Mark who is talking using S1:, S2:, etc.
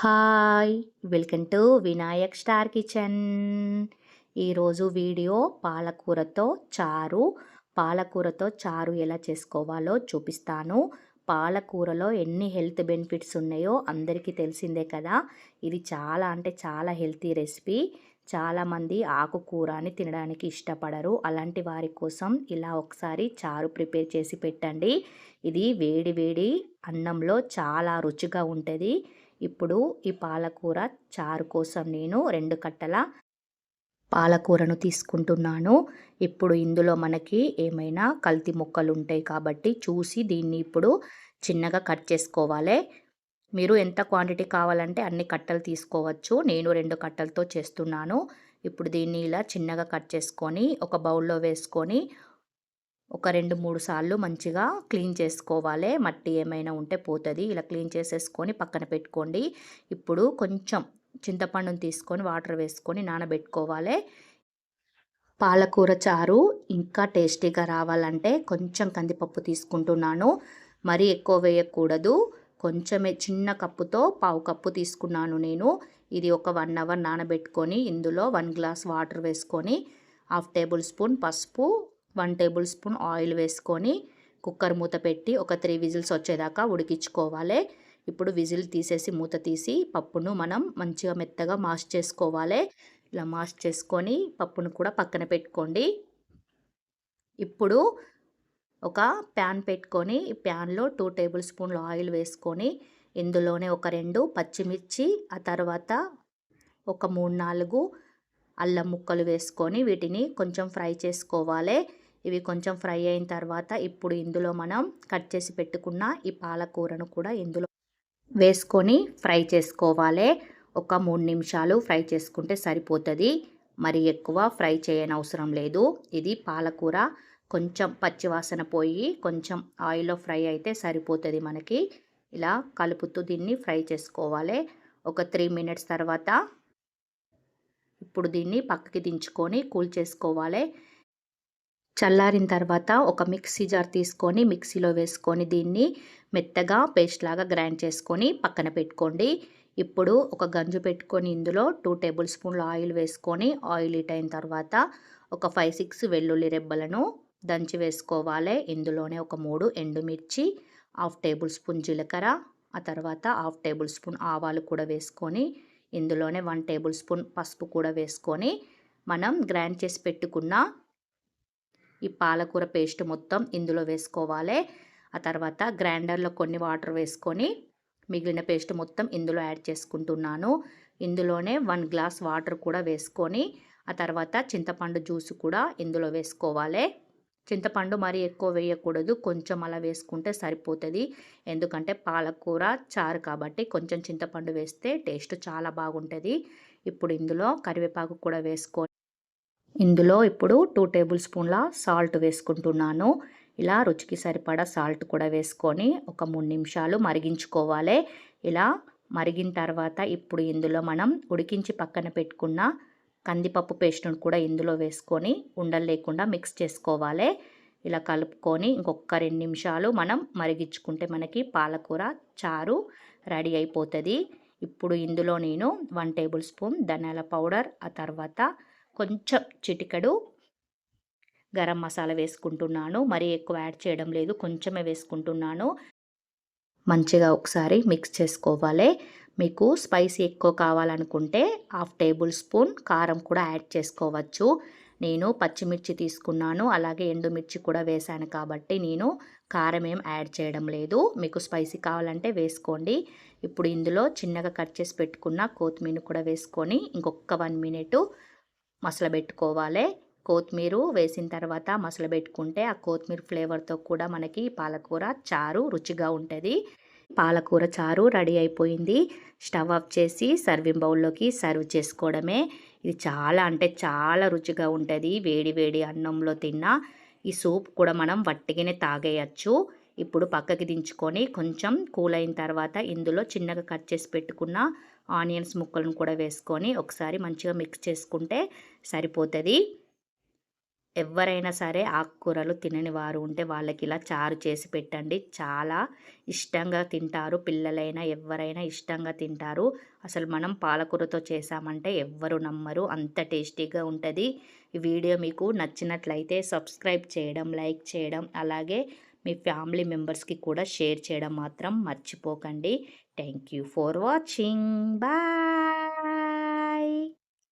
S1: Hi welcome to Vinayak star kitchen. ఈరోజు video పాలకూరతో చారు. పాలకూరతో చారు ఎలా చేసుకోవాలో చూపిస్తాను. పాలకూరలో ఎన్ని హెల్త్ బెనిఫిట్స్ ఉన్నాయో అందరికీ తెలిసిందే కదా. ఇది చాలా అంటే చాలా హెల్తీ రెసిపీ. చాలామంది ఆకుకూరని తినడానికి ఇష్టపడరు. అలాంటి వారి కోసం ఇలా ఒకసారి చారు ప్రిపేర్ చేసి పెట్టండి. ఇది వేడి వేడి అన్నంలో చాలా రుచిగా ఉంటుంది. ఇప్పుడు ఈ పాలకూర చారు కోసం నేను రెండు కట్టల పాలకూరను తీసుకుంటున్నాను. ఇప్పుడు ఇందులో మనకి ఏమైనా కల్తీ మొక్కలు ఉంటాయి కాబట్టి చూసి దీన్ని ఇప్పుడు చిన్నగా కట్ చేసుకోవాలి. మీరు ఎంత క్వాంటిటీ కావాలంటే అన్ని కట్టలు తీసుకోవచ్చు. నేను రెండు కట్టలతో చేస్తున్నాను. ఇప్పుడు దీన్ని ఇలా చిన్నగా కట్ చేసుకొని ఒక బౌల్లో వేసుకొని ఒక రెండు మూడు సార్లు మంచిగా క్లీన్ చేసుకోవాలి. మట్టి ఏమైనా ఉంటే పోతుంది. ఇలా క్లీన్ చేసేసుకొని పక్కన పెట్టుకోండి. ఇప్పుడు కొంచెం చింతపండుని తీసుకొని వాటర్ వేసుకొని నానబెట్టుకోవాలి. పాలకూర చారు ఇంకా టేస్టీగా రావాలంటే కొంచెం కందిపప్పు తీసుకుంటున్నాను. మరీ ఎక్కువ వేయకూడదు. కొంచెమే చిన్న కప్పుతో పావు కప్పు తీసుకున్నాను నేను. ఇది ఒక వన్ అవర్ నానబెట్టుకొని ఇందులో వన్ గ్లాస్ వాటర్ వేసుకొని హాఫ్ టేబుల్ స్పూన్ పసుపు వన్ టేబుల్ స్పూన్ ఆయిల్ వేసుకొని కుక్కర్ మూత పెట్టి ఒక త్రీ విజిల్స్ వచ్చేదాకా ఉడికించుకోవాలి. ఇప్పుడు విజిల్ తీసేసి మూత తీసి పప్పును మనం మంచిగా మెత్తగా మాష్ చేసుకోవాలి. ఇలా మాష్ చేసుకొని పప్పును కూడా పక్కన పెట్టుకోండి. ఇప్పుడు ఒక ప్యాన్ పెట్టుకొని ఈ ప్యాన్లో టూ టేబుల్ స్పూన్లు ఆయిల్ వేసుకొని ఇందులోనే ఒక రెండు పచ్చిమిర్చి ఆ తర్వాత ఒక మూడు నాలుగు అల్లం ముక్కలు వేసుకొని వీటిని కొంచెం ఫ్రై చేసుకోవాలి. ఇవి కొంచెం ఫ్రై అయిన తర్వాత ఇప్పుడు ఇందులో మనం కట్ చేసి పెట్టుకున్న ఈ పాలకూరను కూడా ఇందులో వేసుకొని ఫ్రై చేసుకోవాలి. ఒక మూడు నిమిషాలు ఫ్రై చేసుకుంటే సరిపోతుంది. మరి ఎక్కువ ఫ్రై చేయనవసరం లేదు. ఇది పాలకూర. కొంచెం పచ్చివాసన పోయి కొంచెం ఆయిల్లో ఫ్రై అయితే సరిపోతుంది మనకి. ఇలా కలుపుతూ దీన్ని ఫ్రై చేసుకోవాలి. ఒక త్రీ మినిట్స్ తర్వాత ఇప్పుడు దీన్ని పక్కకి దించుకొని కూల్ చేసుకోవాలి. చల్లారిన తర్వాత ఒక మిక్సీ జార్ తీసుకొని మిక్సీలో వేసుకొని దీన్ని మెత్తగా పేస్ట్ లాగా గ్రైండ్ చేసుకొని పక్కన పెట్టుకోండి. ఇప్పుడు ఒక గంజు పెట్టుకొని ఇందులో టూ టేబుల్ స్పూన్ల ఆయిల్ వేసుకొని ఆయిల్ హీట్ అయిన తర్వాత ఒక ఫైవ్ సిక్స్ వెల్లుల్లి రెబ్బలను దంచి వేసుకోవాలి. ఇందులోనే ఒక మూడు ఎండుమిర్చి హాఫ్ టేబుల్ స్పూన్ జీలకర్ర ఆ తర్వాత హాఫ్ టేబుల్ స్పూన్ ఆవాలు కూడా వేసుకొని ఇందులోనే వన్ టేబుల్ స్పూన్ పసుపు కూడా వేసుకొని మనం గ్రైండ్ చేసి పెట్టుకున్న ఈ పాలకూర పేస్ట్ మొత్తం ఇందులో వేసుకోవాలి. ఆ తర్వాత గ్రైండర్లో కొన్ని వాటర్ వేసుకొని మిగిలిన పేస్ట్ మొత్తం ఇందులో యాడ్ చేసుకుంటున్నాను. ఇందులోనే వన్ గ్లాస్ వాటర్ కూడా వేసుకొని ఆ తర్వాత చింతపండు జ్యూస్ కూడా ఇందులో వేసుకోవాలి. చింతపండు మరీ ఎక్కువ వేయకూడదు. కొంచెం అలా వేసుకుంటే సరిపోతుంది. ఎందుకంటే పాలకూర చారు కాబట్టి కొంచెం చింతపండు వేస్తే టేస్ట్ చాలా బాగుంటుంది. ఇప్పుడు ఇందులో కరివేపాకు కూడా వేసుకొని ఇందులో ఇప్పుడు టూ టేబుల్ స్పూన్ల సాల్ట్ వేసుకుంటున్నాను. ఇలా రుచికి సరిపడా సాల్ట్ కూడా వేసుకొని ఒక మూడు నిమిషాలు మరిగించుకోవాలి. ఇలా మరిగిన తర్వాత ఇప్పుడు ఇందులో మనం ఉడికించి పక్కన పెట్టుకున్న కందిపప్పు పేస్ట్ను కూడా ఇందులో వేసుకొని ఉండలు లేకుండా మిక్స్ చేసుకోవాలి. ఇలా కలుపుకొని ఇంకొక రెండు నిమిషాలు మనం మరిగించుకుంటే మనకి పాలకూర చారు రెడీ అయిపోతుంది. ఇప్పుడు ఇందులో నేను వన్ టేబుల్ స్పూన్ ధనియాల పౌడర్ ఆ తర్వాత కొంచెం చిటికడు గరం మసాలా వేసుకుంటున్నాను. మరీ ఎక్కువ యాడ్ చేయడం లేదు కొంచెమే వేసుకుంటున్నాను. మంచిగా ఒకసారి మిక్స్ చేసుకోవాలి. మీకు స్పైసీ ఎక్కువ కావాలనుకుంటే హాఫ్ టేబుల్ స్పూన్ కారం కూడా యాడ్ చేసుకోవచ్చు. నేను పచ్చిమిర్చి తీసుకున్నాను అలాగే ఎండుమిర్చి కూడా వేశాను కాబట్టి నేను కారం ఏం యాడ్ చేయడం లేదు. మీకు స్పైసీ కావాలంటే వేసుకోండి. ఇప్పుడు ఇందులో చిన్నగా కట్ చేసి పెట్టుకున్న కొత్తిమీర కూడా వేసుకొని ఇంకొక వన్ మినిట్ మసలబెట్టుకోవాలి కొత్తిమీర వేసిన తర్వాత మసలబెట్టుకుంటే ఆ కొత్తిమీర ఫ్లేవర్తో కూడా మనకి పాలకూర చారు రుచిగా ఉంటుంది. పాలకూర చారు రెడీ అయిపోయింది. స్టవ్ ఆఫ్ చేసి సర్వింగ్ బౌల్లోకి సర్వ్ చేసుకోవడమే. ఇది చాలా అంటే చాలా రుచిగా ఉంటుంది. వేడి వేడి అన్నంలో తిన్న ఈ సూప్ కూడా మనం వట్టిగానే తాగేయచ్చు. ఇప్పుడు పక్కకి దించుకొని కొంచెం కూల్ అయిన తర్వాత ఇందులో చిన్నగా కట్ చేసి పెట్టుకున్న ఆనియన్స్ ముక్కలను కూడా వేసుకొని ఒకసారి మంచిగా మిక్స్ చేసుకుంటే సరిపోతుంది. ఎవరైనా సరే ఆకుకూరలు తినని వారు ఉంటే వాళ్ళకి ఇలా చారు చేసి పెట్టండి. చాలా ఇష్టంగా తింటారు. పిల్లలైనా ఎవరైనా ఇష్టంగా తింటారు. అసలు మనం పాలకూరతో చేసామంటే ఎవ్వరు నమ్మరు. అంత టేస్టీగా ఉంటుంది. ఈ వీడియో మీకు నచ్చినట్లయితే సబ్స్క్రైబ్ చేయడం లైక్ చేయడం అలాగే మీ ఫ్యామిలీ మెంబర్స్కి కూడా షేర్ చేయడం మాత్రం మర్చిపోకండి. Thank you for watching. Bye.